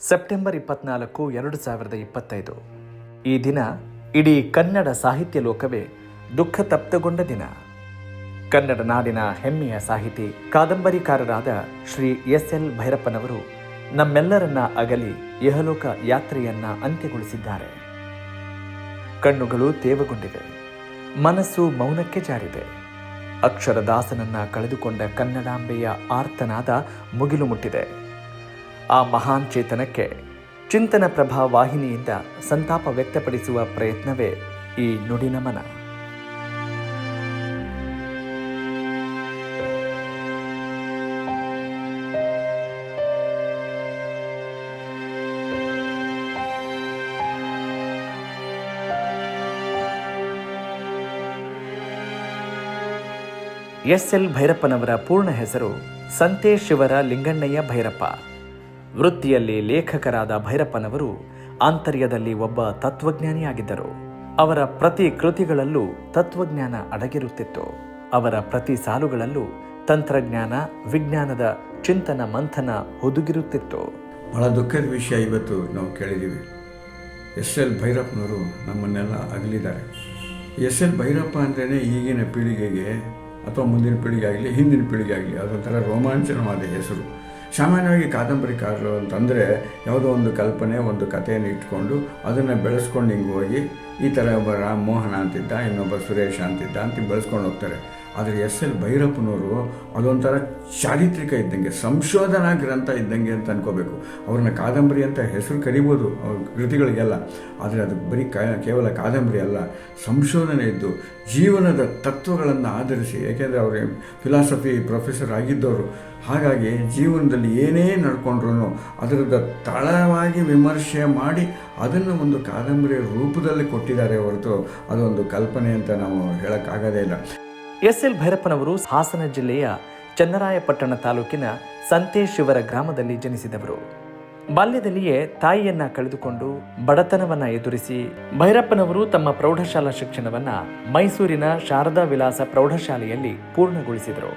September ಇಪ್ಪತ್ನಾಲ್ಕು, ಎರಡು ಸಾವಿರದ ಇಪ್ಪತ್ತೈದು. ಈ ದಿನ ಇಡೀ ಕನ್ನಡ ಸಾಹಿತ್ಯ ಲೋಕವೇ ದುಃಖ ತಪ್ತಗೊಂಡ ದಿನ. ಕನ್ನಡ ನಾಡಿನ ಹೆಮ್ಮೆಯ ಸಾಹಿತಿ, ಕಾದಂಬರಿಕಾರರಾದ ಶ್ರೀ ಎಸ್ ಎಲ್ ಭೈರಪ್ಪನವರು ನಮ್ಮೆಲ್ಲರನ್ನ ಅಗಲಿ ಯಹಲೋಕ ಯಾತ್ರೆಯನ್ನ ಅಂತ್ಯಗೊಳಿಸಿದ್ದಾರೆ. ಕಣ್ಣುಗಳು ತೇವಗೊಂಡಿವೆ, ಮನಸ್ಸು ಮೌನಕ್ಕೆ ಜಾರಿದೆ. ಅಕ್ಷರದಾಸನನ್ನ ಕಳೆದುಕೊಂಡ ಕನ್ನಡಾಂಬೆಯ ಆರ್ತನಾದ ಮುಗಿಲು ಮುಟ್ಟಿದೆ. ಆ ಮಹಾನ್ ಚೇತನಕ್ಕೆ ಚಿಂತನ ಪ್ರಭಾ ವಾಹಿನಿಯಿಂದ ಸಂತಾಪ ವ್ಯಕ್ತಪಡಿಸುವ ಪ್ರಯತ್ನವೇ ಈ ನುಡಿನಮನ. ಎಸ್ ಎಲ್ ಭೈರಪ್ಪನವರ ಪೂರ್ಣ ಹೆಸರು ಸಂತೆ ಶಿವರ ಲಿಂಗಣ್ಣಯ್ಯ ಭೈರಪ್ಪ. ವೃತ್ತಿಯಲ್ಲಿ ಲೇಖಕರಾದ ಭೈರಪ್ಪನವರು ಆಂತರ್ಯದಲ್ಲಿ ಒಬ್ಬ ತತ್ವಜ್ಞಾನಿಯಾಗಿದ್ದರು. ಅವರ ಪ್ರತಿ ಕೃತಿಗಳಲ್ಲೂ ತತ್ವಜ್ಞಾನ ಅಡಗಿರುತ್ತಿತ್ತು. ಅವರ ಪ್ರತಿ ಸಾಲುಗಳಲ್ಲೂ ತಂತ್ರಜ್ಞಾನ, ವಿಜ್ಞಾನದ ಚಿಂತನ ಮಂಥನ ಹುದುಗಿರುತ್ತಿತ್ತು. ಬಹಳ ದುಃಖದ ವಿಷಯ ಇವತ್ತು ನಾವು ಕೇಳಿದ್ದೀವಿ. ಎಸ್ ಎಲ್ ಭೈರಪ್ಪನವರು ನಮ್ಮನ್ನೆಲ್ಲ ಅಗಲಿದ್ದಾರೆ. ಎಸ್ ಎಲ್ ಭೈರಪ್ಪ ಅಂದ್ರೇ ಈಗಿನ ಪೀಳಿಗೆಗೆ, ಅಥವಾ ಮುಂದಿನ ಪೀಳಿಗೆ ಆಗಲಿ ಹಿಂದಿನ ಪೀಳಿಗೆ ಆಗಲಿ ಅದೊಂಥರ ರೋಮಾಂಚನವಾದ ಹೆಸರು. ಸಾಮಾನ್ಯವಾಗಿ ಕಾದಂಬರಿಕಾರರು ಅಂತಂದರೆ ಯಾವುದೋ ಒಂದು ಕಲ್ಪನೆ, ಒಂದು ಕಥೆಯನ್ನು ಇಟ್ಕೊಂಡು ಅದನ್ನು ಬೆಳೆಸ್ಕೊಂಡು ಹಿಂಗೆ ಹೋಗಿ ಈ ಥರ ಒಬ್ಬ ರಾಮ್ ಮೋಹನ ಅಂತಿದ್ದ, ಇನ್ನೊಬ್ಬ ಸುರೇಶ ಅಂತಿದ್ದ ಅಂತ ಬೆಳೆಸ್ಕೊಂಡು ಹೋಗ್ತಾರೆ. ಆದರೆ ಎಸ್ ಎಲ್ ಭೈರಪ್ಪನವರು ಅದೊಂಥರ ಚಾರಿತ್ರಿಕ ಇದ್ದಂಗೆ ಸಂಶೋಧನಾ ಗ್ರಂಥ ಇದ್ದಂಗೆ ಅಂತ ಅನ್ಕೋಬೇಕು. ಅವ್ರನ್ನ ಕಾದಂಬರಿ ಅಂತ ಹೆಸರು ಕರಿಬೋದು ಅವ್ರ ಕೃತಿಗಳಿಗೆಲ್ಲ. ಆದರೆ ಅದು ಬರೀ ಕೇವಲ ಕಾದಂಬರಿ ಅಲ್ಲ, ಸಂಶೋಧನೆ ಇದ್ದು ಜೀವನದ ತತ್ವಗಳನ್ನು ಆಧರಿಸಿ, ಏಕೆಂದರೆ ಅವರು ಫಿಲಾಸಫಿ ಪ್ರೊಫೆಸರ್ ಆಗಿದ್ದವರು. ಹಾಗಾಗಿ ಜೀವನದಲ್ಲಿ ಏನೇ ನಡ್ಕೊಂಡ್ರು ಅದರದ ತಳವಾಗಿ ವಿಮರ್ಶೆ ಮಾಡಿ ಅದನ್ನು ಒಂದು ಕಾದಂಬರಿಯ ರೂಪದಲ್ಲಿ ಕೊಟ್ಟಿದ್ದಾರೆ ಹೊರತು ಅದೊಂದು ಕಲ್ಪನೆ ಅಂತ ನಾವು ಹೇಳೋಕ್ಕಾಗೋದೇ ಇಲ್ಲ. ಎಸ್ ಎಲ್ ಭೈರಪ್ಪನವರು ಹಾಸನ ಜಿಲ್ಲೆಯ ಚನ್ನರಾಯಪಟ್ಟಣ ತಾಲೂಕಿನ ಸಂತೇಶಿವರ ಗ್ರಾಮದಲ್ಲಿ ಜನಿಸಿದವರು. ಬಾಲ್ಯದಲ್ಲಿಯೇ ತಾಯಿಯನ್ನ ಕಳೆದುಕೊಂಡು ಬಡತನವನ್ನ ಎದುರಿಸಿ ಭೈರಪ್ಪನವರು ತಮ್ಮ ಪ್ರೌಢಶಾಲಾ ಶಿಕ್ಷಣವನ್ನ ಮೈಸೂರಿನ ಶಾರದಾ ವಿಲಾಸ ಪ್ರೌಢಶಾಲೆಯಲ್ಲಿ ಪೂರ್ಣಗೊಳಿಸಿದರು.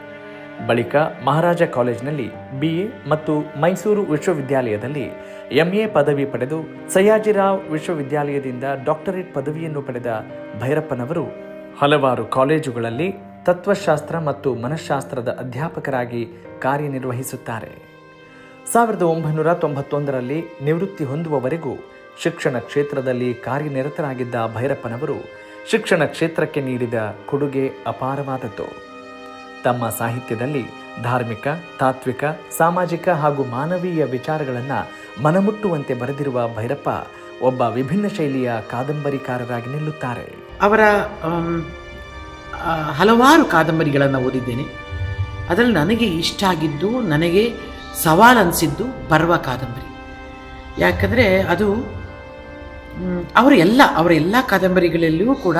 ಬಳಿಕ ಮಹಾರಾಜ ಕಾಲೇಜಿನಲ್ಲಿ ಬಿಎ ಮತ್ತು ಮೈಸೂರು ವಿಶ್ವವಿದ್ಯಾಲಯದಲ್ಲಿ ಎಂಎ ಪದವಿ ಪಡೆದು ಸಯ್ಯಾಜಿರಾವ್ ವಿಶ್ವವಿದ್ಯಾಲಯದಿಂದ ಡಾಕ್ಟರೇಟ್ ಪದವಿಯನ್ನು ಪಡೆದ ಭೈರಪ್ಪನವರು ಹಲವಾರು ಕಾಲೇಜುಗಳಲ್ಲಿ ತತ್ವಶಾಸ್ತ್ರ ಮತ್ತು ಮನಃಶಾಸ್ತ್ರದ ಅಧ್ಯಾಪಕರಾಗಿ ಕಾರ್ಯನಿರ್ವಹಿಸುತ್ತಾರೆ. ಸಾವಿರದ ಒಂಬೈನೂರ ತೊಂಬತ್ತೊಂದರಲ್ಲಿ ನಿವೃತ್ತಿ ಹೊಂದುವವರೆಗೂ ಶಿಕ್ಷಣ ಕ್ಷೇತ್ರದಲ್ಲಿ ಕಾರ್ಯನಿರತರಾಗಿದ್ದ ಭೈರಪ್ಪನವರು ಶಿಕ್ಷಣ ಕ್ಷೇತ್ರಕ್ಕೆ ನೀಡಿದ ಕೊಡುಗೆ ಅಪಾರವಾದದ್ದು. ತಮ್ಮ ಸಾಹಿತ್ಯದಲ್ಲಿ ಧಾರ್ಮಿಕ, ತಾತ್ವಿಕ, ಸಾಮಾಜಿಕ ಹಾಗೂ ಮಾನವೀಯ ವಿಚಾರಗಳನ್ನು ಮನಮುಟ್ಟುವಂತೆ ಬರೆದಿರುವ ಭೈರಪ್ಪ ಒಬ್ಬ ವಿಭಿನ್ನ ಶೈಲಿಯ ಕಾದಂಬರಿಕಾರರಾಗಿ ನಿಲ್ಲುತ್ತಾರೆ. ಅವರ ಹಲವಾರು ಕಾದಂಬರಿಗಳನ್ನು ಓದಿದ್ದೇನೆ. ಅದರಲ್ಲಿ ನನಗೆ ಇಷ್ಟ ಆಗಿದ್ದು, ನನಗೆ ಸವಾಲು ಅನಿಸಿದ್ದು ಪರ್ವ ಕಾದಂಬರಿ. ಯಾಕಂದರೆ ಅದು ಅವರ ಎಲ್ಲ ಅವರ ಎಲ್ಲ ಕಾದಂಬರಿಗಳಲ್ಲಿಯೂ ಕೂಡ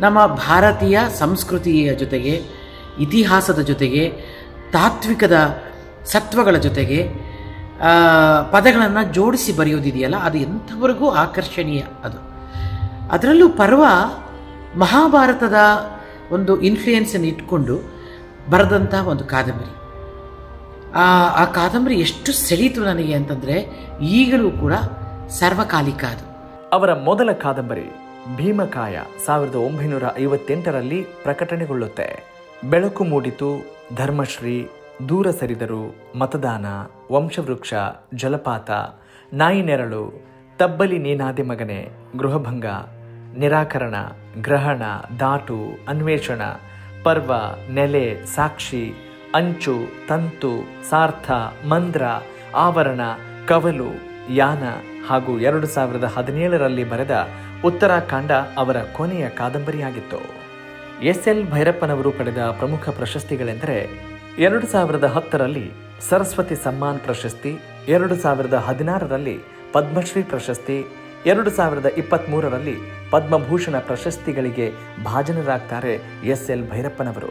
ನಮ್ಮ ಭಾರತೀಯ ಸಂಸ್ಕೃತಿಯ ಜೊತೆಗೆ, ಇತಿಹಾಸದ ಜೊತೆಗೆ, ತಾತ್ವಿಕದ ಸತ್ವಗಳ ಜೊತೆಗೆ ಪದಗಳನ್ನು ಜೋಡಿಸಿ ಬರೆಯೋದಿದೆಯಲ್ಲ, ಅದು ಎಂಥವರೆಗೂ ಆಕರ್ಷಣೀಯ ಅದು. ಅದರಲ್ಲೂ ಪರ್ವ ಮಹಾಭಾರತದ ಒಂದು ಇನ್ಫ್ಲೂಯೆನ್ಸನ್ನು ಇಟ್ಕೊಂಡು ಬರೆದಂಥ ಒಂದು ಕಾದಂಬರಿ. ಆ ಆ ಕಾದಂಬರಿ ಎಷ್ಟು ಸೆಳೀತು ನನಗೆ ಅಂತಂದರೆ ಈಗಲೂ ಕೂಡ ಸರ್ವಕಾಲಿಕ ಅದು. ಅವರ ಮೊದಲ ಕಾದಂಬರಿ ಭೀಮಕಾಯ ಸಾವಿರದ ಒಂಬೈನೂರ ಐವತ್ತೆಂಟರಲ್ಲಿ ಪ್ರಕಟಣೆಗೊಳ್ಳುತ್ತೆ. ಬೆಳಕು ಮೂಡಿತು, ಧರ್ಮಶ್ರೀ, ದೂರ ಸರಿದರು, ಮತದಾನ, ವಂಶವೃಕ್ಷ, ಜಲಪಾತ, ನಾಯಿ ನೆರಳು, ತಬ್ಬಲಿ ನೀನಾದೆ ಮಗನೆ, ಗೃಹಭಂಗ ನಿರಾಕರಣ, ಗ್ರಹಣ ದಾಟು ಅನ್ವೇಷಣ, ಪರ್ವ, ನೆಲೆ, ಸಾಕ್ಷಿ, ಅಂಚು, ತಂತು, ಸಾರ್ಥ, ಮಂದ್ರ, ಆವರಣ, ಕವಲು, ಯಾನ ಹಾಗೂ ಎರಡು ಸಾವಿರದ ಹದಿನೇಳರಲ್ಲಿ ಬರೆದ ಉತ್ತರಾಖಂಡ ಅವರ ಕೊನೆಯ ಕಾದಂಬರಿಯಾಗಿತ್ತು. ಎಸ್ ಎಲ್ ಭೈರಪ್ಪನವರು ಪಡೆದ ಪ್ರಮುಖ ಪ್ರಶಸ್ತಿಗಳೆಂದರೆ ಎರಡು ಸಾವಿರದ ಹತ್ತರಲ್ಲಿ ಸರಸ್ವತಿ ಸಮ್ಮಾನ್ ಪ್ರಶಸ್ತಿ, ಎರಡು ಸಾವಿರದ ಹದಿನಾರರಲ್ಲಿ ಪದ್ಮಶ್ರೀ ಪ್ರಶಸ್ತಿ ಎರಡು ಸಾವಿರದ ಇಪ್ಪತ್ತ್ಮೂರರಲ್ಲಿ ಪದ್ಮಭೂಷಣ ಪ್ರಶಸ್ತಿಗಳಿಗೆ ಭಾಜನರಾಗ್ತಾರೆ ಎಸ್ ಎಲ್ ಭೈರಪ್ಪನವರು.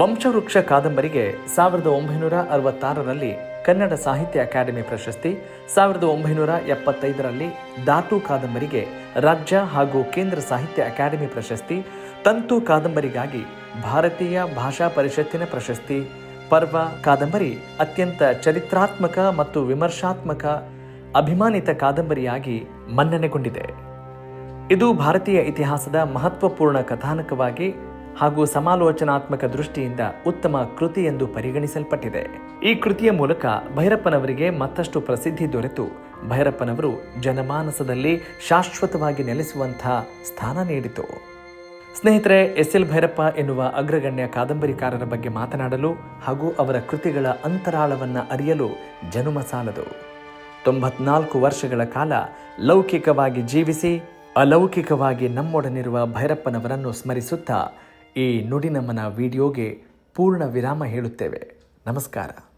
ವಂಶವೃಕ್ಷ ಕಾದಂಬರಿಗೆ ಸಾವಿರದ ಒಂಬೈನೂರ ಅರವತ್ತಾರರಲ್ಲಿ ಕನ್ನಡ ಸಾಹಿತ್ಯ ಅಕಾಡೆಮಿ ಪ್ರಶಸ್ತಿ, ಸಾವಿರದ ಒಂಬೈನೂರ ಎಪ್ಪತ್ತೈದರಲ್ಲಿ ಧಾತು ಕಾದಂಬರಿಗೆ ರಾಜ್ಯ ಹಾಗೂ ಕೇಂದ್ರ ಸಾಹಿತ್ಯ ಅಕಾಡೆಮಿ ಪ್ರಶಸ್ತಿ, ತಂತು ಕಾದಂಬರಿಗಾಗಿ ಭಾರತೀಯ ಭಾಷಾ ಪರಿಷತ್ತಿನ ಪ್ರಶಸ್ತಿ, ಪರ್ವ ಕಾದಂಬರಿ ಅತ್ಯಂತ ಚರಿತ್ರಾತ್ಮಕ ಮತ್ತು ವಿಮರ್ಶಾತ್ಮಕ ಅಭಿಮಾನಿತ ಕಾದಂಬರಿಯಾಗಿ ಮನ್ನಣೆಗೊಂಡಿದೆ. ಇದು ಭಾರತೀಯ ಇತಿಹಾಸದ ಮಹತ್ವಪೂರ್ಣ ಕಥಾನಕವಾಗಿ ಹಾಗೂ ಸಮಾಲೋಚನಾತ್ಮಕ ದೃಷ್ಟಿಯಿಂದ ಉತ್ತಮ ಕೃತಿ ಎಂದು ಪರಿಗಣಿಸಲ್ಪಟ್ಟಿದೆ. ಈ ಕೃತಿಯ ಮೂಲಕ ಭೈರಪ್ಪನವರಿಗೆ ಮತ್ತಷ್ಟು ಪ್ರಸಿದ್ಧಿ ದೊರೆತು. ಭೈರಪ್ಪನವರು ಜನಮಾನಸದಲ್ಲಿ ಶಾಶ್ವತವಾಗಿ ನೆಲೆಸುವಂಥ ಸ್ಥಾನ ನೀಡಿತು. ಸ್ನೇಹಿತರೆ, ಎಸ್. ಎಲ್. ಭೈರಪ್ಪ ಎನ್ನುವ ಅಗ್ರಗಣ್ಯ ಕಾದಂಬರಿಕಾರರ ಬಗ್ಗೆ ಮಾತನಾಡಲು ಹಾಗೂ ಅವರ ಕೃತಿಗಳ ಅಂತರಾಳವನ್ನು ಅರಿಯಲು ಜನುಮ ಸಾಲದು ತೊಂಬತ್ನಾಲ್ಕು ವರ್ಷಗಳ ಕಾಲ ಲೌಕಿಕವಾಗಿ ಜೀವಿಸಿ, ಅಲೌಕಿಕವಾಗಿ ನಮ್ಮೊಡನಿರುವ ಭೈರಪ್ಪನವರನ್ನು ಸ್ಮರಿಸುತ್ತಾ ಈ ನುಡಿನಮನ ವಿಡಿಯೋಗೆ ಪೂರ್ಣ ವಿರಾಮ ಹೇಳುತ್ತೇವೆ. ನಮಸ್ಕಾರ.